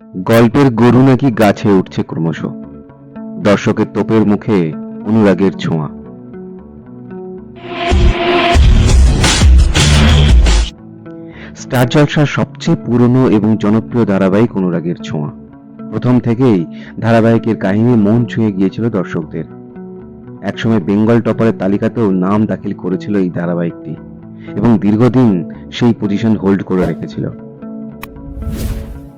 গল্পের গরু নাকি গাছে উঠছে ক্রমশ। দর্শকের তোপের মুখে অনুরাগের ছোঁয়া। স্টার জলসার সবচেয়ে পুরনো এবং জনপ্রিয় ধারাবাহিক অনুরাগের ছোঁয়া। প্রথম থেকেই ধারাবাহিকের কাহিনী মন ছুঁয়ে গিয়েছিল দর্শকদের। একসময় বেঙ্গল টপারের তালিকাতেও নাম দাখিল করেছিল এই ধারাবাহিকটি এবং দীর্ঘদিন সেই পজিশন হোল্ড করে রেখেছিল।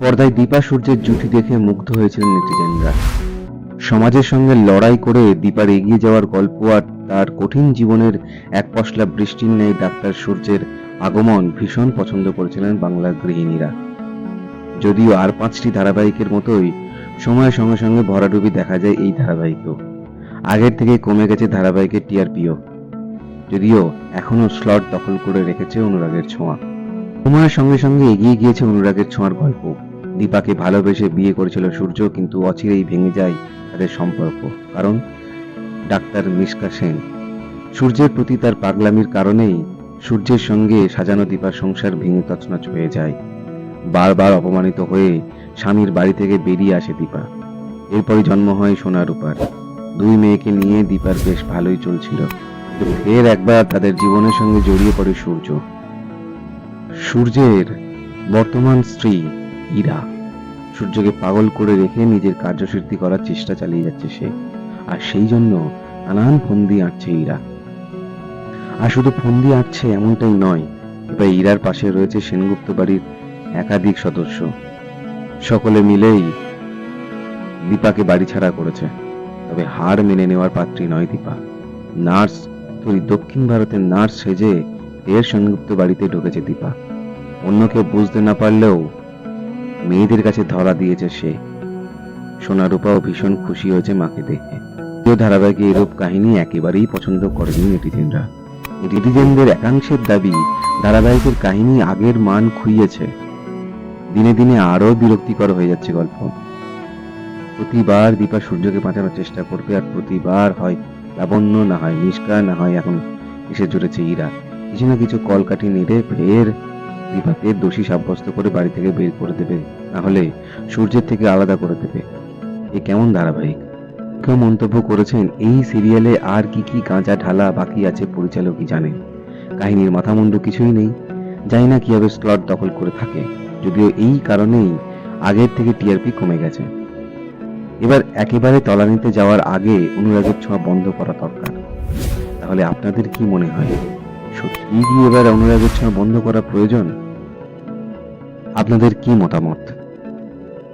পর্দায় দীপা সূর্যের জুটি দেখে মুগ্ধ হয়েছিলেন নেটিজেনরা। সমাজের সঙ্গে লড়াই করে দীপার এগিয়ে যাওয়ার গল্প আর তার কঠিন জীবনের এক পশলা বৃষ্টির ন্যায় ডাক্তার সূর্যের আগমন ভীষণ পছন্দ করেছিলেন বাংলার গৃহিণীরা। যদিও আর পাঁচটি ধারাবাহিকের মতোই সময়ের সঙ্গে সঙ্গে ভরাডুবি দেখা যায় এই ধারাবাহিকেও। আগের থেকে কমে গেছে ধারাবাহিকের টিআরপিও। যদিও এখনও স্লট দখল করে রেখেছে অনুরাগের ছোঁয়া। সময়ের সঙ্গে সঙ্গে এগিয়ে গিয়েছে অনুরাগের ছোঁয়ার গল্প দীপাকে ভালোবেসে বিয়ে করেছিল সূর্য, কিন্তু অচিরেই ভেঙে যায় তাদের সম্পর্ক। কারণ, ডাক্তার মিশকা সেন। সূর্যের প্রতি তার পাগলামির কারণেই সূর্যের সঙ্গে সাজানো দীপার সংসার ভেঙে তছনছ হয়ে যায়। বারবার অপমানিত হয়ে স্বামীর বাড়ি থেকে বেরিয়ে আসে দীপা। এরপরই জন্ম হয় সোনা রূপার। দুই মেয়েকে নিয়ে দীপার বেশ ভালোই চলছিল। ফের একবার তাদের জীবনের সঙ্গে জড়িয়ে পড়ে সূর্য। সূর্যের বর্তমান স্ত্রী ইরা। সূর্যকে পাগল করে রেখে নিজের কার্যসিদ্ধি করার চেষ্টা চালিয়ে যাচ্ছে সে। আর সেই জন্য নানান ফন্দি আঁটছে ইরা। আর শুধু ফন্দি আঁটছে এমনটাই নয়, এবার ইরার পাশে রয়েছে সেনগুপ্ত বাড়ির একাধিক সদস্য। সকলে মিলেই দীপাকে বাড়ি ছাড়া করেছে। তবে হার মেনে নেওয়ার পাত্রী নয় দীপা। নার্স তুই দক্ষিণ ভারতের নার্স সেজে এর সেনগুপ্ত বাড়িতে ঢুকেছে দীপা। অন্য কেউ বুঝতে না পারলেও মেয়েদের কাছে ধরা দিয়েছে সে। সোনারূপাও ভীষণ খুশি হয়েছে মাকে দেখে। প্রিয় ধারাবাহিকে এরূপ কাহিনী একেবারেই পছন্দ করেনি নেটিজেনরা। নেটিজেনদের একাংশের দাবি, ধারাবাহিকের কাহিনী আগের মান খুইয়েছে। দিনে দিনে আরও বিরক্তিকর হয়ে যাচ্ছে গল্প। প্রতিবার দীপা সূর্যকে বাঁচানোর চেষ্টা করবে আর প্রতিবার হয় লাবণ্য না হয় নিষ্কা, না হয় এখন এসে জুড়েছে ইরা। কিছু না কিছু কলকাঠি নেড়ে ফের দীপাকে দোষী সাব্যস্ত করে বাড়ি থেকে বের করে দেবে। না হলে সূর্যের থেকে আলাদা করে দেবে। এ কেমন ধারাবাহিক? কেউ মন্তব্য করেছেন, এই সিরিয়ালে আর কি কি গাঁজা ঢালা বাকি আছে পরিচালকই জানে কাহিনীর মাথামুন্ডু কিছুই নেই। জানি না কীভাবে স্লট দখল করে থাকে। যদিও এই কারণেই আগের থেকে টিআরপি কমে গেছে। এবার একেবারে তলানিতে যাওয়ার আগে অনুরাগের ছোঁয়া বন্ধ করা দরকার। তাহলে আপনাদের কি মনে হয়? সত্যি কি এবার অনুরাগের ছোঁয়া বন্ধ করা প্রয়োজন? আপনাদের কি মতামত?